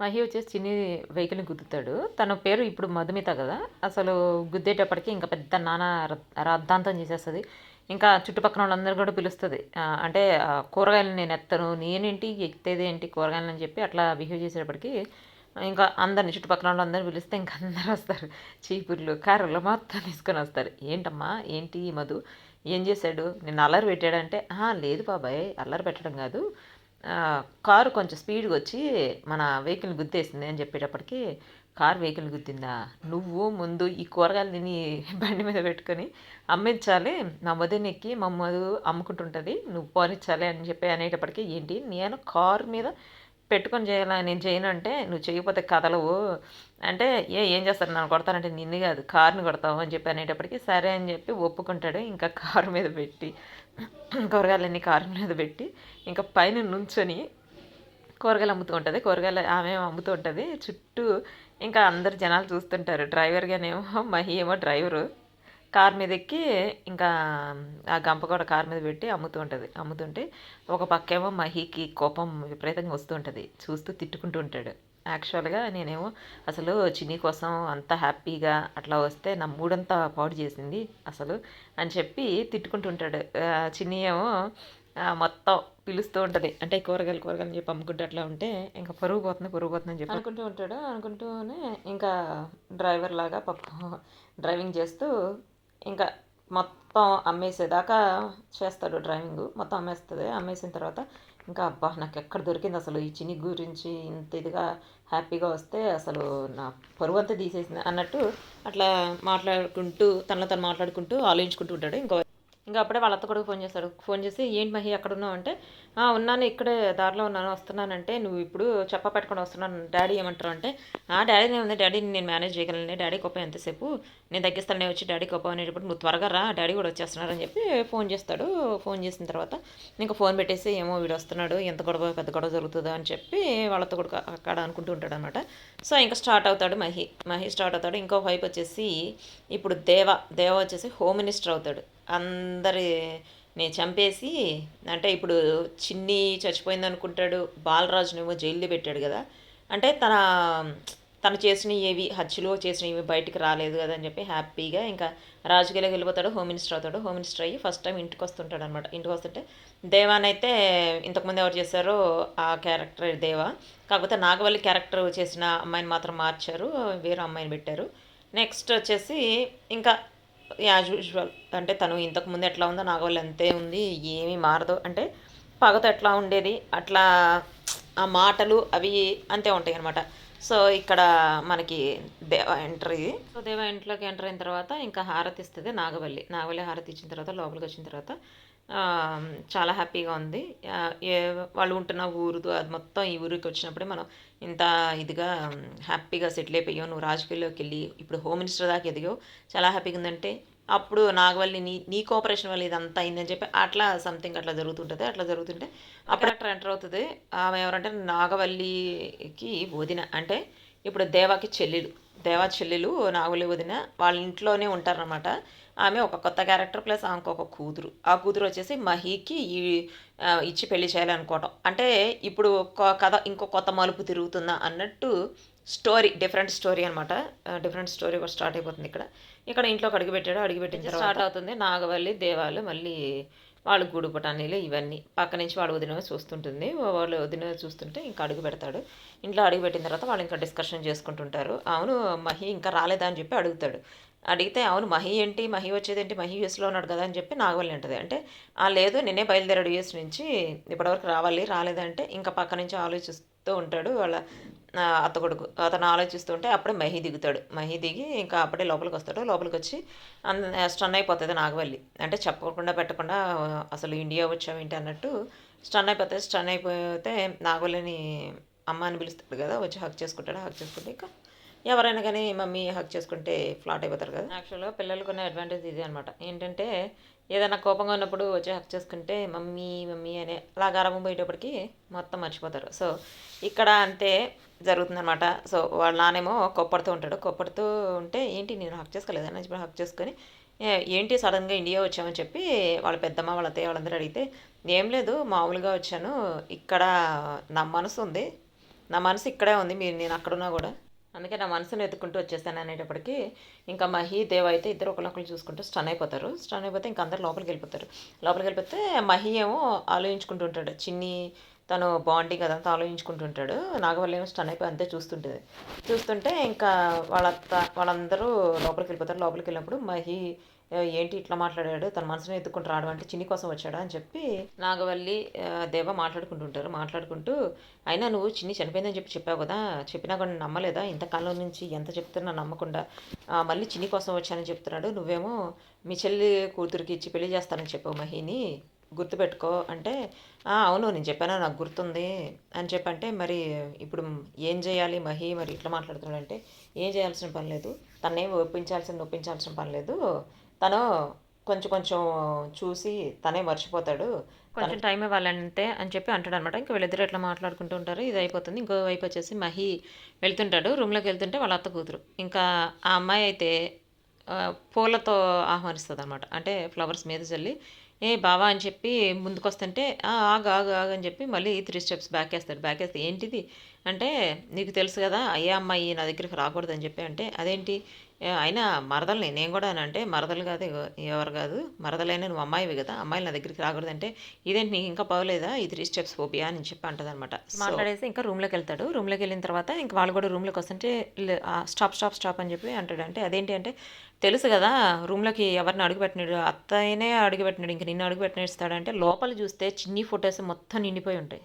మహి వచ్చేసి చిన్ని వెహికల్ని గుద్దుతాడు. తన పేరు ఇప్పుడు మధుమిత కదా. అసలు గుద్దేటప్పటికి ఇంకా పెద్ద నాన్న రద్దాంతం చేసేస్తుంది. ఇంకా చుట్టుపక్కల వాళ్ళందరూ కూడా పిలుస్తుంది. అంటే కూరగాయలు నేను ఎత్తను నేనేంటి ఎత్తేది ఏంటి కూరగాయలు అని చెప్పి అట్లా బిహేవ్ చేసేటప్పటికి ఇంకా అందరిని చుట్టుపక్కల వాళ్ళందరూ పిలిస్తే ఇంకా అందరూ వస్తారు. చీపుర్లు కారులు మొత్తం తీసుకొని వస్తారు. ఏంటమ్మా ఏంటి మధు? ఏం చేశాడు? నేను అల్లరి పెట్టాడంటే "ఆహా, లేదు బాబాయ్ అల్లరి పెట్టడం కాదు. కారు కొంచెం స్పీడ్గా వచ్చి మన వెహికల్ గుద్దేసింది అని చెప్పేటప్పటికి కారు వెహికల్ గుద్దిందా? నువ్వు ముందు ఈ కూరగాయలు తిని బండి మీద పెట్టుకొని అమ్మించాలి నా వదినెక్కి మా మధు అమ్ముకుంటుంటుంది నువ్వు పోనిచ్చాలి అని చెప్పి అనేటప్పటికి ఏంటి? నేను కారు మీద పెట్టుకొని చేయాలా? నేను చేయను అంటే నువ్వు చేయకపోతే కదలవు. అంటే ఏ ఏం చేస్తారు? నన్ను కొడతానంటే నిన్ను కాదు కారుని కొడతావు అని చెప్పి అనేటప్పటికి సరే అని చెప్పి ఒప్పుకుంటాడు. ఇంకా కారు మీద పెట్టి కూరగాయలన్నీ కారు మీద పెట్టి ఇంకా పైన నుంచొని కూరగాయలు అమ్ముతూ ఉంటుంది. కూరగాయలు ఆమె అమ్ముతూ ఉంటుంది. చుట్టూ ఇంకా అందరు జనాలు చూస్తుంటారు. డ్రైవర్గానేమో మహి ఏమో డ్రైవరు. కార్ మీద ఎక్కి ఇంకా ఆ గంప కూడా కార్ మీద పెట్టి అమ్ముతూ ఉంటుంది. అమ్ముతుంటే ఒక పక్కేమో మహికి కోపం విపరీతంగా వస్తూ ఉంటుంది. చూస్తూ తిట్టుకుంటూ ఉంటాడు. యాక్చువల్గా నేనేమో అసలు చిన్ని కోసం అంత హ్యాపీగా అట్లా వస్తే నా మూడంతా పాడు చేసింది అసలు అని చెప్పి తిట్టుకుంటుంటాడు ఉంటాడు. చిన్ని ఏమో మొత్తం పిలుస్తూ ఉంటుంది. అంటే కూరగాయలు కూరగాయలు చెప్పి అమ్ముకుంటూ అట్లా ఉంటే ఇంకా పరుగు పోతుంది పరుగు పోతుంది అని చెప్పి. అనుకుంటూ ఉంటాడు. అనుకుంటూనే ఇంకా డ్రైవర్ లాగా పాపం డ్రైవింగ్ చేస్తూ ఇంకా మొత్తం అమ్మేసేదాకా చేస్తాడు డ్రైవింగ్. మొత్తం అమ్మేస్తుంది. అమ్మేసిన తర్వాత ఇంకా అబ్బా నాకు ఎక్కడ దొరికింది అసలు ఈ చిన్ని గురించి ఇంత ఇదిగా హ్యాపీగా వస్తే అసలు నా పరువు అంతా తీసేసింది అన్నట్టు అట్లా మాట్లాడుకుంటూ తనలో తను మాట్లాడుకుంటూ ఆలోచించుకుంటూ ఉంటాడు. ఇంకో ఇంకా అప్పుడే వాళ్ళ అత్త కొడుకు ఫోన్ చేస్తాడు ఫోన్ చేసి ఏంటి మహి ఎక్కడ ఉన్నావు అంటే ఉన్నాను ఇక్కడే దారిలో ఉన్నాను వస్తున్నానంటే నువ్వు ఇప్పుడు చెప్ప పెట్టుకొని వస్తున్నాను డాడీ ఏమంటారు అంటే ఆ డాడీనే ఉంది డాడీ నేను మేనేజ్ చేయగలను డాడీ కోపం ఎంతసేపు? నేను తగ్గిస్తాను వచ్చి డాడీ కోపం అనేటప్పుడు నువ్వు త్వరగా రా డాడీ కూడా వచ్చేస్తున్నారు అని చెప్పి ఫోన్ చేస్తాడు. ఫోన్ చేసిన తర్వాత ఇంకా ఫోన్ పెట్టేసి ఏమో వీడు వస్తున్నాడు ఎంత గొడవ పెద్ద గొడవ జరుగుతుందో? అని చెప్పి వాళ్ళతో కూడా అక్కడ అనుకుంటూ ఉంటాడు అనమాట సో ఇంకా స్టార్ట్ అవుతాడు మహి. మహి స్టార్ట్ అవుతాడు. ఇంకో వైపు వచ్చేసి ఇప్పుడు దేవ దేవ వచ్చేసి హోమ్ మినిస్టర్ అవుతాడు. అందరిని చంపేసి అంటే ఇప్పుడు చిన్ని చచ్చిపోయింది అనుకుంటాడు బాలరాజునేమో జైల్లో పెట్టాడు కదా. అంటే తన తను చేసిన ఏవి హత్యలో చేసినవి బయటికి రాలేదు కదా అని చెప్పి హ్యాపీగా ఇంకా రాజకీయాలకు వెళ్ళిపోతాడు హోమ్ మినిస్టర్ అవుతాడు. హోమ్ మినిస్టర్ అయ్యి ఫస్ట్ టైం ఇంటికి వస్తుంటాడు అనమాట ఇంటికి వస్తుంటే దేవానైతే ఇంతకుముందు ఎవరు చేశారో ఆ క్యారెక్టర్ దేవా. కాకపోతే నాగవల్లి క్యారెక్టర్ చేసిన అమ్మాయిని మాత్రం మార్చారు వేరే అమ్మాయిని పెట్టారు. నెక్స్ట్ వచ్చేసి ఇంకా యాజ్ యూజువల్ అంటే తను ఇంతకు ముందు ఎట్లా ఉందో నాగవల్లి అంతే ఉంది ఏమీ మారదు. అంటే పగతో ఎట్లా ఉండేది అట్లా ఆ మాటలు అవి అంతే ఉంటాయి అనమాట సో ఇక్కడ మనకి దేవ ఎంట్రీ. సో దేవ ఇంట్లోకి ఎంటర్ అయిన తర్వాత ఇంకా హారతి ఇస్తుంది నాగవల్లి. నాగవల్లి హారతి ఇచ్చిన తర్వాత లోపలికి వచ్చిన తర్వాత చాలా హ్యాపీగా ఉంది. ఏ వాళ్ళు ఉంటున్న ఊరు అది మొత్తం ఈ ఊరికి వచ్చినప్పుడే మనం ఇంత ఇదిగా హ్యాపీగా సెటిల్ అయిపోయావు. నువ్వు రాజకీయాల్లోకి వెళ్ళి ఇప్పుడు హోమ్ మినిస్టర్ దాకా ఎదిగావు. చాలా హ్యాపీగా ఉందంటే అప్పుడు నాగవల్లి నీ నీ కోఆపరేషన్ వల్ల ఇదంతా అయిందని చెప్పి అట్లా సంథింగ్ అట్లా జరుగుతుంటుంది. అట్లా జరుగుతుంటే అప్పుడు అట్లా ఎంటర్ అవుతుంది. ఆమె ఎవరంటే నాగవల్లికి వదిన అంటే ఇప్పుడు దేవాకి చెల్లెలు. దేవా చెల్లెలు నాగవల్లి వదిన వాళ్ళ ఇంట్లోనే ఉంటారనమాట ఆమె ఒక కొత్త క్యారెక్టర్ ప్లస్ ఆమెకు ఒక కూతురు. ఆ కూతురు వచ్చేసి మహీకి ఈ ఇచ్చి పెళ్ళి చేయాలనుకోవటం. అంటే ఇప్పుడు కథ ఇంకో కొత్త మలుపు తిరుగుతుందా అన్నట్టు స్టోరీ డిఫరెంట్ స్టోరీ అనమాట డిఫరెంట్ స్టోరీ కూడా స్టార్ట్ అయిపోతుంది ఇక్కడ. ఇక్కడ ఇంట్లోకి అడుగుపెట్టాడు అడుగుపెట్టిన తర్వాత స్టార్ట్ అవుతుంది. నాగవల్లి దేవాలు మళ్ళీ వాళ్ళు గూడు పటానీలు ఇవన్నీ. పక్క నుంచి వాడు వదిన చూస్తుంటుంది. వాళ్ళు వదిన చూస్తుంటే ఇంకా అడుగు పెడతాడు. ఇంట్లో అడుగు పెట్టిన తర్వాత వాళ్ళు ఇంకా డిస్కషన్ చేసుకుంటుంటారు. అవును మహి ఇంకా రాలేదా అని చెప్పి అడుగుతాడు. అడిగితే అవును మహి ఏంటి? మహి వచ్చేదేంటి మహి యూఎస్లో ఉన్నాడు కదా అని చెప్పి నాగవల్లి అంటది. అంటే ఆ లేదు నేనే బయలుదేరాడు యూఎస్ నుంచి ఇప్పటివరకు రావాలి రాలేదంటే ఇంకా పక్క నుంచి ఆలోచిస్తూ ఉంటాడు వాళ్ళ ఆ, అత్త కొడుకు. అతను ఆలోచిస్తూ ఉంటే అప్పుడే మహి దిగుతాడు. మహి దిగి ఇంకా అప్పుడే లోపలికి వస్తాడు. లోపలికి వచ్చి అంద స్టన్ అయిపోతుంది నాగవల్లి. అంటే చెప్పకుండా పెట్టకుండా అసలు ఇండియా వచ్చామేంటి అన్నట్టు స్టన్ అయిపోతుంది. స్టన్ అయిపోతే నాగవల్లిని అమ్మ అని పిలుస్తాడు కదా వచ్చి హక్ చేసుకుంటాడు. హక్ చేసుకుంటే ఇంకా ఎవరైనా కానీ మమ్మీ హక్ చేసుకుంటే ఫ్లాట్ అయిపోతారు కదా. యాక్చువల్గా పిల్లలకు ఉన్న అడ్వాంటేజ్ ఇది అనమాట ఏంటంటే ఏదైనా కోపంగా ఉన్నప్పుడు వచ్చి హక్ చేసుకుంటే మమ్మీ మమ్మీ అనే అలా గర్వం పోయేటప్పటికి మొత్తం మర్చిపోతారు. సో ఇక్కడ అంతే జరుగుతుందనమాట సో వాళ్ళ నానేమో కొప్పడుతూ ఉంటాడు. కొప్పడుతూ ఉంటే ఏంటి నేను హక్ చేసుకోలేదు అని చెప్పి హక్ చేసుకొని ఏంటి సడన్గా ఇండియా వచ్చామని చెప్పి వాళ్ళ పెద్దమ్మ వాళ్ళ అత్తయ్య వాళ్ళందరూ అడిగితే ఏం లేదు మామూలుగా వచ్చాను. ఇక్కడ నా మనసు ఉంది. నా మనసు ఇక్కడే ఉంది. మీరు నేను అక్కడున్నా కూడా. అందుకే నా మనసును ఎత్తుకుంటూ వచ్చేసాను అనేటప్పటికి ఇంకా మహి దేవ అయితే ఇద్దరు ఒకరినొకరు చూసుకుంటూ స్టన్ అయిపోతారు. స్టన్ అయిపోతే ఇంకా అందరు లోపలికి వెళ్ళిపోతారు. లోపలికి వెళ్ళిపోతే మహి ఏమో ఆలోచించుకుంటూ ఉంటాడు. చిన్ని తను బాండింగ్ అదంతా ఆలోచించుకుంటూ ఉంటాడు. నాగవల్లి ఏమో స్టన్ అయిపోయి అంతే చూస్తుంటుంది. చూస్తుంటే ఇంకా వాళ్ళ వాళ్ళందరూ లోపలికి వెళ్ళిపోతారు. లోపలికి వెళ్ళినప్పుడు మహి ఏంటి ఇట్లా మాట్లాడాడు? తన మనసుని ఎత్తుకుంటూ రావడం అంటే చిన్ని కోసం వచ్చాడా? అని చెప్పి నాగవల్లి దేవ మాట్లాడుకుంటుంటారు. మాట్లాడుకుంటూ అయినా నువ్వు చిన్ని చనిపోయిందని చెప్పి చెప్పావు కదా? చెప్పినా కూడా నమ్మలేదా? ఇంతకాలం నుంచి ఎంత చెప్తున్నా నమ్మకుండా మళ్ళీ చిన్ని కోసం వచ్చానని చెప్తున్నాడు. నువ్వేమో మీ చెల్లి కూతురికి ఇచ్చి పెళ్ళి చేస్తానని చెప్పావు మహిని. గుర్తుపెట్టుకో. అంటే అవును నేను చెప్పాను? నాకు గుర్తుంది. అని చెప్పంటే మరి ఇప్పుడు ఏం చేయాలి మహి? మరి ఇట్లా మాట్లాడుతున్నాడంటే ఏం చేయాల్సిన పని లేదు? తన్నేం ఒప్పించాల్సిన ఒప్పించాల్సిన పని లేదు. తను కొంచెం కొంచెం చూసి తనే మర్చిపోతాడు. కొంచెం టైం ఇవ్వాలంటే అని చెప్పి అంటాడు అనమాట ఇంకా వీళ్ళిద్దరు ఇట్లా మాట్లాడుకుంటూ ఉంటారు ఇది అయిపోతుంది. ఇంకో వైపు వచ్చేసి మహి వెళ్తుంటాడు. రూమ్లోకి వెళ్తుంటే వాళ్ళ అత్త కూతురు. ఇంకా ఆ అమ్మాయి అయితే పూలతో ఆహ్వానిస్తుంది అనమాట అంటే ఫ్లవర్స్ మీద చల్లి ఏ బావా అని చెప్పి ముందుకు వస్తుంటే "ఆ, ఆగు ఆగు ఆగు అని చెప్పి మళ్ళీ త్రీ స్టెప్స్ బ్యాక్ వేస్తాడు. బ్యాక్ వేస్తే ఏంటిది? అంటే నీకు తెలుసు కదా అయ్యే అమ్మాయి నా దగ్గరికి రాకూడదు అని చెప్పి అంటే అదేంటి? "ఏ, అయినా మరదల్ని నేను కూడా అని అంటే మరదలు కాదు ఎవ- ఎవరు కాదు మరదలైన నువ్వు అమ్మాయివి కదా అమ్మాయిలు నా దగ్గరికి రాకూడదు అంటే ఇదేంటి నీకు ఇంకా పోలేదా ఈ త్రీ స్టెప్స్ ఫోబియా అని చెప్పి అంటది అనమాట మాట్లాడేసి ఇంకా రూమ్లోకి వెళ్తాడు. రూమ్లోకి వెళ్ళిన తర్వాత ఇంకా వాళ్ళు కూడా రూమ్లోకి వస్తుంటే "లే- ఆ, స్టాప్ స్టాప్ స్టాప్ అని చెప్పి అంటాడు. అంటే అదేంటి అంటే తెలుసు కదా రూమ్లోకి ఎవరిని అడుగుపెట్టినాడు? అత్తయ్యనే అడుగుపెట్టినాడు ఇంక నిన్ను అడుగుపెట్టినాడు అంటే లోపల చూస్తే చిన్ని ఫొటోస్ మొత్తం నిండిపోయి ఉంటాయి.